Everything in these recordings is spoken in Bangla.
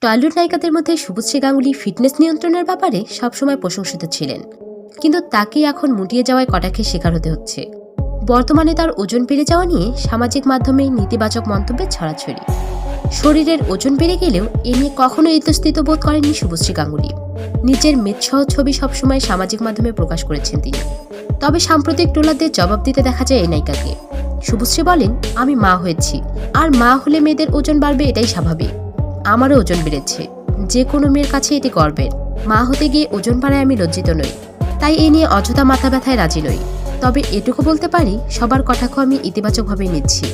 টয়লেট নায়িকাদের মধ্যে শুভশ্রী গাঙ্গুলি ফিটনেস নিয়ন্ত্রণের ব্যাপারে সবসময় প্রশংসিত ছিলেন। কিন্তু তাকে এখন মুটিয়ে যাওয়ায় কটাক্ষের শিকার হতে হচ্ছে। বর্তমানে তার ওজন বেড়ে যাওয়া নিয়ে সামাজিক মাধ্যমে নেতিবাচক মন্তব্যের ছড়াছড়ি। শরীরের ওজন বেড়ে গেলেও এ নিয়ে কখনো ইতস্তিত বোধ করেননি শুভশ্রী গাঙ্গুলি নিজের মেদসহ ছবি সবসময় সামাজিক মাধ্যমে প্রকাশ করেছেন তিনি। তবে সাম্প্রতিক টোলাদের জবাব দিতে দেখা যায় এই নায়িকাকে। শুভশ্রী বলেন, আমি মা হয়েছি। আর মা হলে মেয়েদের ওজন বাড়বে এটাই স্বাভাবিক। আমারও ওজন বেড়েছে। যে কোনো মেয়ের কাছে এটি গর্বের। মা হতে গিয়ে ওজন বাড়ায় আমি লজ্জিত নই। তাই এ নিয়ে অযথা মাথা ব্যথায় রাজি নই। তবে এটুকু বলতে পারি, সবার কটাক্ষ আমি ইতিবাচকভাবে নিচ্ছি।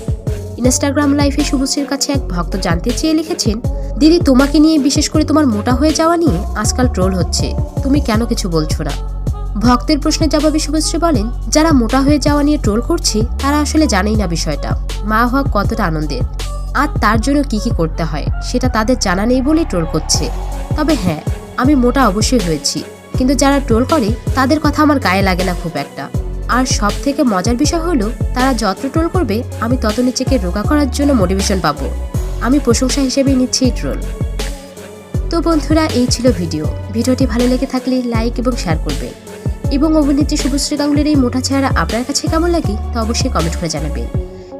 ইনস্টাগ্রাম লাইফে শুভশ্রীর কাছে এক ভক্ত জানতে চেয়ে লিখেছেন, দিদি, তোমাকে নিয়ে বিশেষ করে তোমার মোটা হয়ে যাওয়া নিয়ে আজকাল ট্রোল হচ্ছে। তুমি কেন কিছু বলছো না? ভক্তের প্রশ্নের জবাবে শুভশ্রী বলেন, যারা মোটা হয়ে যাওয়া নিয়ে ট্রোল করছে, তারা আসলে জানেই না বিষয়টা। মা হওয়া কতটা আনন্দের। আর তার জন্য কি কি করতে হয়, সেটা তাদের জানা নেই বলেই ট্রোল করছে। তবে হ্যাঁ আমি মোটা অবশ্যই হয়েছি, কিন্তু যারা ট্রোল করে, তাদের কথা আমার গায়ে লাগে না খুব একটা। আর সব থেকে মজার বিষয় হলো, তারা যত ট্রোল করবে, আমি তত নিজেকে রোগা করার জন্য মোটিভেশন পাবো। আমি প্রশংসা হিসেবেই নিচ্ছি এই ট্রোল। তো বন্ধুরা, এই ছিল ভিডিও। ভিডিওটি ভালো লেগে থাকলে লাইক এবং শেয়ার করবে। এবং অভিনেত্রী শুভশ্রী গাঙ্গুলির এই মোটা চেহারা আপনার কাছে কেমন লাগে, তা অবশ্যই কমেন্ট করে জানাবেন।